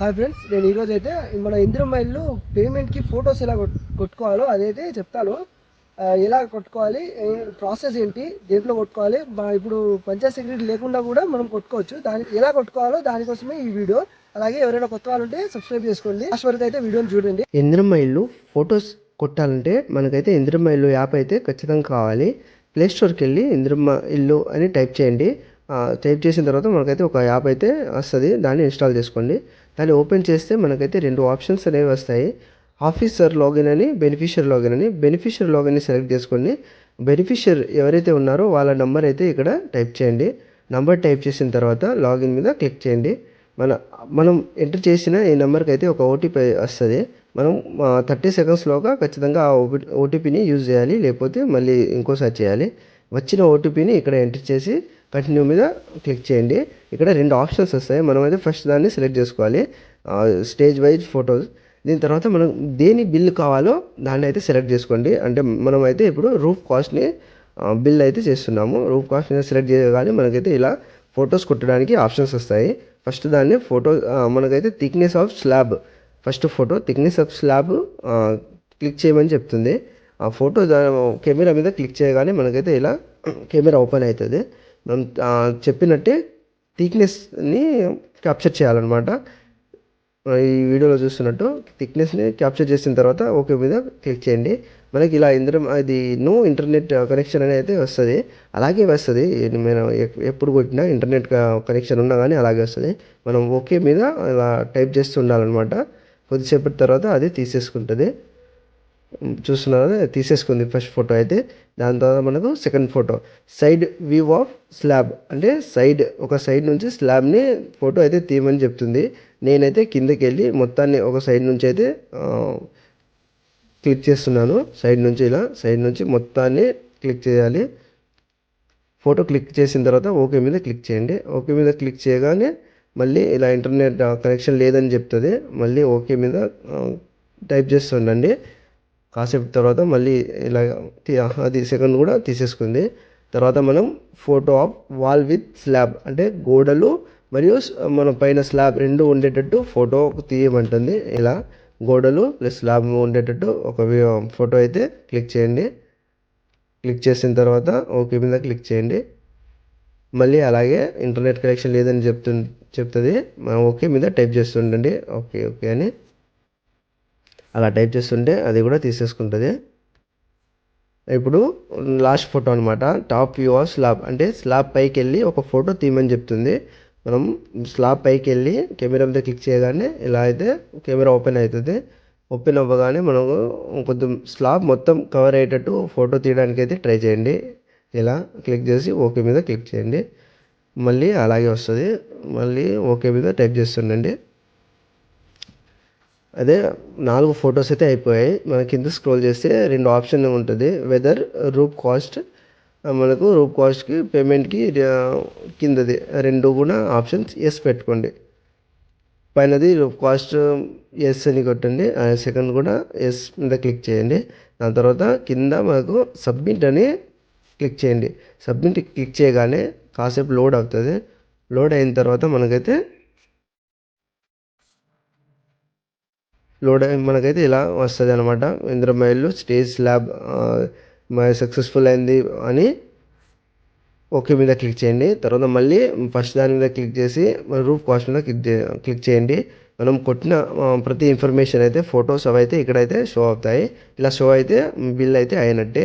Hi friends నేను ఈరోజు అయితే మన ఇంద్రమైల్లో పేమెంట్కి ఫొటోస్ ఎలా కొట్టుకోవాలో అదైతే చెప్తాను. ఎలా కొట్టుకోవాలి ప్రాసెస్ ఏంటి దేంట్లో కొట్టుకోవాలి మా- ఇప్పుడు పంచాయత్ సెక్రటరీ లేకుండా కూడా మనం కొట్టుకోవచ్చు. దాని ఎలా కొట్టుకోవాలో దానికోసమే ఈ వీడియో. అలాగే ఎవరైనా కొత్త వాళ్ళు ఉంటే సబ్స్క్రైబ్ చేసుకోండి. లాస్ట్ వరకు అయితే వీడియోని చూడండి. ఇంద్రమ్మ ఇల్లు ఫొటోస్ కొట్టాలంటే మనకైతే ఇంద్రమ్మ ఇల్లు యాప్ అయితే ఖచ్చితంగా కావాలి. ప్లేస్టోర్కి వెళ్ళి ఇంద్రమ్మ ఇల్లు అని టైప్ చేయండి. టైప్ చేసిన తర్వాత మనకైతే ఒక యాప్ అయితే వస్తుంది. దాన్ని ఇన్స్టాల్ చేసుకోండి. దాన్ని ఓపెన్ చేస్తే మనకైతే రెండు ఆప్షన్స్ అనేవి వస్తాయి. ఆఫీసర్ లాగిన్ అని బెనిఫిషియర్ లాగిన్ అని. బెనిఫిషియర్ లాగిన్ని సెలెక్ట్ చేసుకొని బెనిఫిషియర్ ఎవరైతే ఉన్నారో వాళ్ళ నెంబర్ అయితే ఇక్కడ టైప్ చేయండి. నంబర్ టైప్ చేసిన తర్వాత లాగిన్ మీద క్లిక్ చేయండి. మన మనం ఎంటర్ చేసిన ఈ నెంబర్కి అయితే ఒక ఓటీపీ వస్తుంది. మనం థర్టీ సెకండ్స్లోగా ఖచ్చితంగా ఆ ఓటీపీని యూజ్ చేయాలి. లేకపోతే మళ్ళీ ఇంకోసారి చేయాలి. వచ్చిన ఓటీపీని ఇక్కడ ఎంటర్ చేసి కంటిన్యూ మీద క్లిక్ చేయండి. ఇక్కడ రెండు ఆప్షన్స్ వస్తాయి. మనం అయితే ఫస్ట్ దాన్ని సెలెక్ట్ చేసుకోవాలి. స్టేజ్ వైజ్ ఫొటోస్ దీని తర్వాత మనం దేని బిల్ కావాలో దాన్ని అయితే సెలెక్ట్ చేసుకోండి. అంటే మనం అయితే ఇప్పుడు రూఫ్ కాస్ట్ని బిల్ అయితే చేస్తున్నాము. రూఫ్ కాస్ట్ సెలెక్ట్ చేయగానే మనకైతే ఇలా ఫొటోస్ కొట్టడానికి ఆప్షన్స్ వస్తాయి. ఫస్ట్ దాన్ని ఫోటో మనకైతే thickness of slab first photo thickness of slab click చేయమని చెప్తుంది. ఆ ఫోటో కెమెరా మీద క్లిక్ చేయగానే మనకైతే ఇలా కెమెరా ఓపెన్ అవుతుంది. మనం చెప్పినట్టే థిక్నెస్ని క్యాప్చర్ చేయాలన్నమాట. ఈ వీడియోలో చూస్తున్నట్టు థిక్నెస్ని క్యాప్చర్ చేసిన తర్వాత ఓకే మీద క్లిక్ చేయండి. మనకి ఇలా ఇంద్ర అది నో ఇంటర్నెట్ కనెక్షన్ అనేది అయితే వస్తుంది. అలాగే వస్తుంది. మనం ఎప్పుడు కొట్టినా ఇంటర్నెట్ కనెక్షన్ ఉన్నా కానీ అలాగే వస్తుంది. మనం ఓకే మీద ఇలా టైప్ చేస్తూ ఉండాలన్నమాట. కొద్దిసేపటి తర్వాత అది తీసేసుకుంటుంది. చూస్తున్నారా తీసేసుకుంది ఫస్ట్ ఫోటో అయితే. దాని తర్వాత మనకు second photo side view of slab అంటే సైడ్ ఒక సైడ్ నుంచి స్లాబ్ని ఫోటో అయితే తీయమని చెప్తుంది. నేనైతే కిందకి వెళ్ళి మొత్తాన్ని ఒక సైడ్ నుంచి అయితే క్లిక్ చేస్తున్నాను. సైడ్ నుంచి ఇలా సైడ్ నుంచి మొత్తాన్ని క్లిక్ చేయాలి. ఫోటో క్లిక్ చేసిన తర్వాత ఓకే మీద క్లిక్ చేయండి. ఓకే మీద క్లిక్ చేయగానే మళ్ళీ ఇలా ఇంటర్నెట్ కనెక్షన్ లేదని చెప్తుంది. మళ్ళీ ఓకే మీద టైప్ చేస్తుండండి. కాసేపు తర్వాత మళ్ళీ ఇలా అది సెకండ్ కూడా తీసేసుకుంది. తర్వాత మనం photo of wall with slab అంటే గోడలు మరియు మన పైన స్లాబ్ రెండు ఉండేటట్టు ఫోటో తీయమంటుంది. ఇలా గోడలు ప్లస్ స్లాబ్ ఉండేటట్టు ఒక ఫోటో అయితే క్లిక్ చేయండి. క్లిక్ చేసిన తర్వాత ఓకే మీద క్లిక్ చేయండి. మళ్ళీ అలాగే ఇంటర్నెట్ కనెక్షన్ లేదని చెప్తు చెప్తుంది. మనం ఓకే మీద టైప్ చేస్తుండండి ఓకే ఓకే అని. అలా టైప్ చేస్తుంటే అది కూడా తీసేసుకుంటుంది. ఇప్పుడు లాస్ట్ ఫోటో అనమాట టాప్ వ్యూ ఆఫ్ స్లాబ్. అంటే స్లాబ్ పైకి వెళ్ళి ఒక ఫోటో తీయమని చెప్తుంది. మనం స్లాబ్ పైకి వెళ్ళి కెమెరా మీద క్లిక్ చేయగానే ఇలా అయితే కెమెరా ఓపెన్ అవుతుంది ఓపెన్ అవ్వగానే మనము కొంచెం స్లాబ్ మొత్తం కవర్ అయ్యేటట్టు ఫోటో తీయడానికి అయితే ట్రై చేయండి. ఇలా క్లిక్ చేసి ఓకే మీద క్లిక్ చేయండి. మళ్ళీ అలాగే వస్తుంది. మళ్ళీ ఓకే మీద టైప్ చేస్తుండండి. అదే నాలుగు ఫొటోస్ అయితే అయిపోయాయి. మన కింద స్క్రోల్ చేస్తే రెండు ఆప్షన్ ఉంటుంది. వెదర్ రూప్ కాస్ట్ మనకు రూప్ కాస్ట్కి పేమెంట్కి కిందది రెండు కూడా ఆప్షన్స్ ఎస్ పెట్టుకోండి. పైనది రూప్ కాస్ట్ ఎస్ అని కొట్టండి. సెకండ్ కూడా ఎస్ మీద క్లిక్ చేయండి. దాని తర్వాత కింద మనకు సబ్మిట్ అని క్లిక్ చేయండి. సబ్మిట్ క్లిక్ చేయగానే కాసేపు లోడ్ అవుతుంది. లోడ్ అయిన తర్వాత మనకైతే లోడ్ అయి మనకైతే ఇలా వస్తుంది అనమాట ఇంద్రమైళ్ళు స్టేజ్ స్లాబ్ సక్సెస్ఫుల్ అయింది అని ఓకే మీద క్లిక్ చేయండి. తర్వాత మళ్ళీ ఫస్ట్ దాని మీద క్లిక్ చేసి రూఫ్ కాస్ట్ మీద క్లిక్ క్లిక్ చేయండి. మనం కొట్టిన ప్రతి ఇన్ఫర్మేషన్ అయితే ఫొటోస్ అవి అయితే ఇక్కడైతే షో అవుతాయి. ఇలా షో అయితే బిల్ అయితే అయినట్టే.